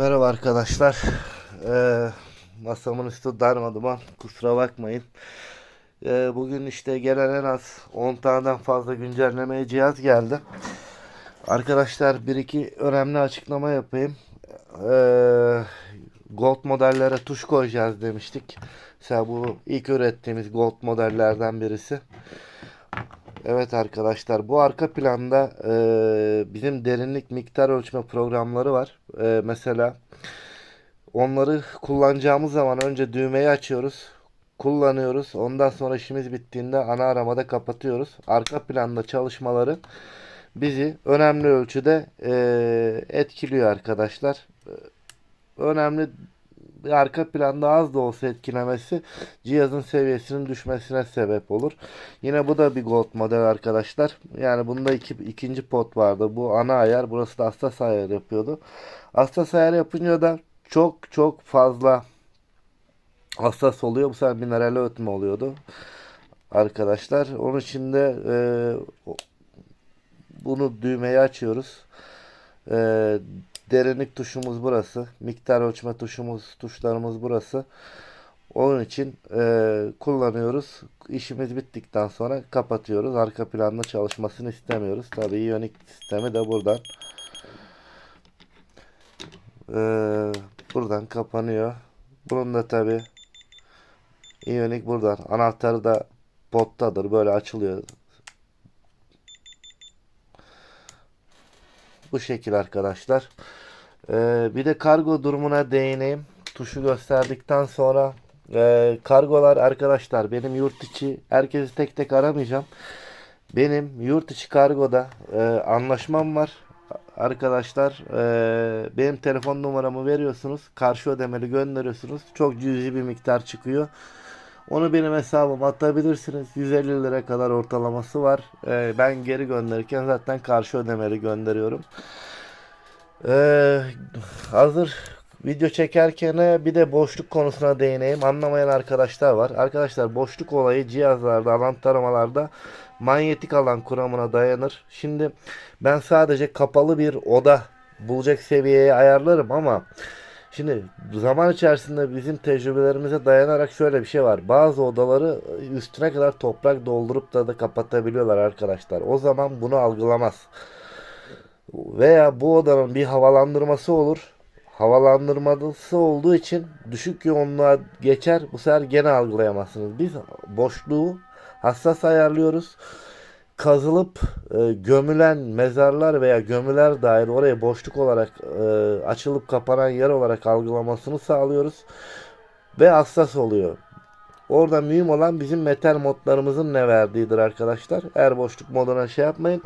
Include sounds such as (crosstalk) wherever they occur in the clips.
Merhaba arkadaşlar. Ee, masamın üstü darmaduman. Kusura bakmayın. Ee, bugün işte gelen en az 10 taneden fazla güncellemeye cihaz geldi. Arkadaşlar bir iki önemli açıklama yapayım. Ee, Gold modellere tuş koyacağız demiştik. Mesela bu ilk ürettiğimiz Gold modellerden birisi. Evet arkadaşlar bu arka planda e, bizim derinlik miktar ölçme programları var. E, mesela onları kullanacağımız zaman önce düğmeyi açıyoruz. Kullanıyoruz. Ondan sonra işimiz bittiğinde ana aramada kapatıyoruz. Arka planda çalışmaları bizi önemli ölçüde e, etkiliyor arkadaşlar. E, Önemli arka planda az da olsa etkilemesi cihazın seviyesinin düşmesine sebep olur. Yine bu da bir Gold model arkadaşlar. Yani bunda iki, ikinci pot vardı. Bu ana ayar. Burası da hassas ayar yapıyordu. Hassas ayar yapınca da çok çok fazla hassas oluyor. Bu sefer mineral ötme oluyordu. Arkadaşlar. Onun için de e, bunu düğmeyi açıyoruz. E, derinlik tuşumuz burası. Miktar ölçme tuşumuz, tuşlarımız burası. Onun için e, kullanıyoruz. İşimiz bittikten sonra kapatıyoruz. Arka planda çalışmasını istemiyoruz. Tabii iyonik sistemi de buradan. E, buradan kapanıyor. Bunun da tabii iyonik buradan. Anahtarı da pottadır. Böyle açılıyor. Bu şekil arkadaşlar. Ee, bir de kargo durumuna değineyim. Tuşu gösterdikten sonra e, kargolar arkadaşlar benim yurt içi herkesi tek tek aramayacağım. Benim yurt içi kargoda e, anlaşmam var. Arkadaşlar e, benim telefon numaramı veriyorsunuz. Karşı ödemeli gönderiyorsunuz. Çok cüzi bir miktar çıkıyor. Onu benim hesabıma atabilirsiniz. 150 lira kadar ortalaması var. E, ben geri gönderirken zaten karşı ödemeli gönderiyorum. Ee, hazır video çekerken bir de boşluk konusuna değineyim. Anlamayan arkadaşlar var. Arkadaşlar boşluk olayı cihazlarda, alan taramalarda manyetik alan kuramına dayanır. Şimdi ben sadece kapalı bir oda bulacak seviyeye ayarlarım ama Şimdi zaman içerisinde bizim tecrübelerimize dayanarak şöyle bir şey var. Bazı odaları üstüne kadar toprak doldurup da da kapatabiliyorlar arkadaşlar. O zaman bunu algılamaz. Veya bu odanın bir havalandırması olur. Havalandırması olduğu için düşük yoğunluğa geçer. Bu sefer gene algılayamazsınız. Biz boşluğu hassas ayarlıyoruz. Kazılıp e, gömülen mezarlar veya gömüler dair oraya boşluk olarak e, açılıp kapanan yer olarak algılamasını sağlıyoruz. Ve hassas oluyor. Orada mühim olan bizim metal modlarımızın ne verdiğidir arkadaşlar. Eğer boşluk moduna şey yapmayın.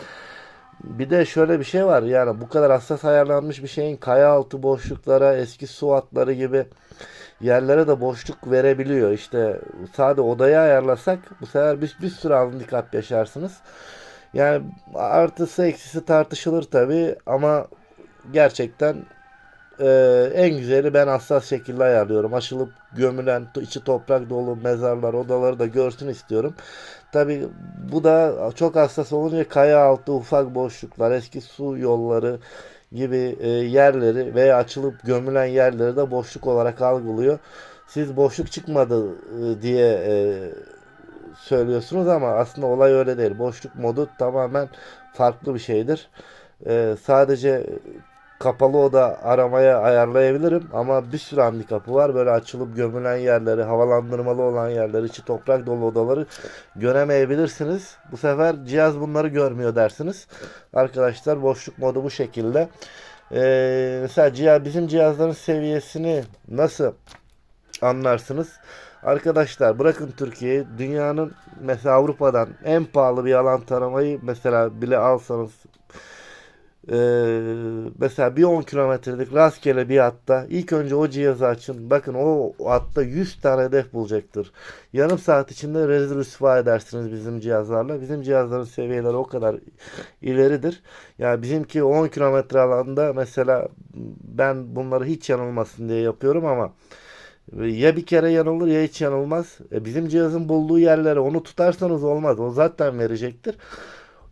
Bir de şöyle bir şey var yani bu kadar hassas ayarlanmış bir şeyin kaya altı boşluklara, eski su hatları gibi yerlere de boşluk verebiliyor. İşte sade odaya ayarlasak bu sefer bir, bir sürü handikap yaşarsınız. Yani artısı eksisi tartışılır tabi ama gerçekten e, en güzeli ben hassas şekilde ayarlıyorum. Açılıp gömülen içi toprak dolu mezarlar odaları da görsün istiyorum. Tabi bu da çok hassas olunca kaya altı ufak boşluklar, eski su yolları gibi e, yerleri veya açılıp gömülen yerleri de boşluk olarak algılıyor. Siz boşluk çıkmadı e, diye e, söylüyorsunuz ama aslında olay öyle değil. Boşluk modu tamamen farklı bir şeydir. E, sadece kapalı oda aramaya ayarlayabilirim ama bir sürü handikapı var. Böyle açılıp gömülen yerleri, havalandırmalı olan yerleri, içi toprak dolu odaları göremeyebilirsiniz. Bu sefer cihaz bunları görmüyor dersiniz. Arkadaşlar boşluk modu bu şekilde. Ee, mesela cihaz, bizim cihazların seviyesini nasıl anlarsınız? Arkadaşlar bırakın Türkiye'yi dünyanın mesela Avrupa'dan en pahalı bir alan taramayı mesela bile alsanız ee, mesela bir 10 kilometrelik rastgele bir hatta ilk önce o cihazı açın. Bakın o hatta 100 tane hedef bulacaktır. Yarım saat içinde rezil edersiniz bizim cihazlarla. Bizim cihazların seviyeleri o kadar ileridir. Yani bizimki 10 kilometre alanda mesela ben bunları hiç yanılmasın diye yapıyorum ama ya bir kere yanılır ya hiç yanılmaz. E, bizim cihazın bulduğu yerlere onu tutarsanız olmaz. O zaten verecektir.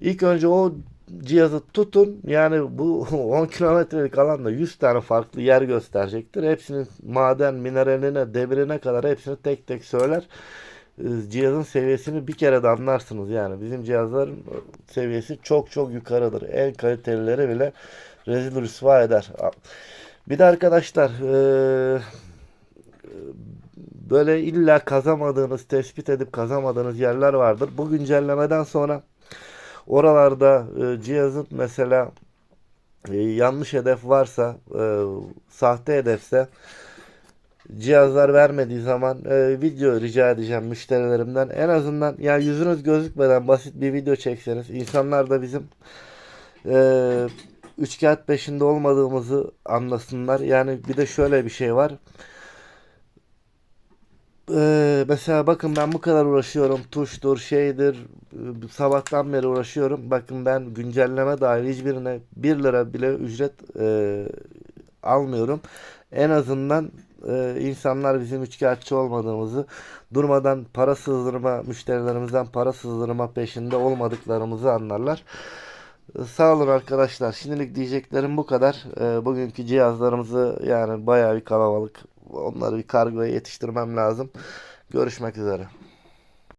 İlk önce o cihazı tutun. Yani bu (laughs) 10 kilometrelik alanda 100 tane farklı yer gösterecektir. Hepsinin maden, mineraline, demirine kadar hepsini tek tek söyler. Ee, Cihazın seviyesini bir kere de anlarsınız yani. Bizim cihazların seviyesi çok çok yukarıdır. En kalitelileri bile rezil rüsva eder. Bir de arkadaşlar eee, böyle illa kazamadığınız, tespit edip kazamadığınız yerler vardır. Bu güncellemeden sonra oralarda e, cihazın mesela e, yanlış hedef varsa, e, sahte hedefse cihazlar vermediği zaman e, video rica edeceğim müşterilerimden. En azından ya yüzünüz gözükmeden basit bir video çekseniz insanlar da bizim e, üç kağıt peşinde olmadığımızı anlasınlar. Yani bir de şöyle bir şey var. Ee, mesela bakın ben bu kadar uğraşıyorum. Tuştur, şeydir. e, Sabahtan beri uğraşıyorum. Bakın ben güncelleme dahil hiçbirine 1 lira bile ücret e, almıyorum. En azından e, insanlar bizim üçkağıtçı olmadığımızı, durmadan para sızdırma, müşterilerimizden para sızdırma peşinde olmadıklarımızı anlarlar. E, Sağ olun arkadaşlar. Şimdilik diyeceklerim bu kadar. E, bugünkü cihazlarımızı yani bayağı bir kalabalık. Onları bir kargoya yetiştirmem lazım. Görüşmek üzere.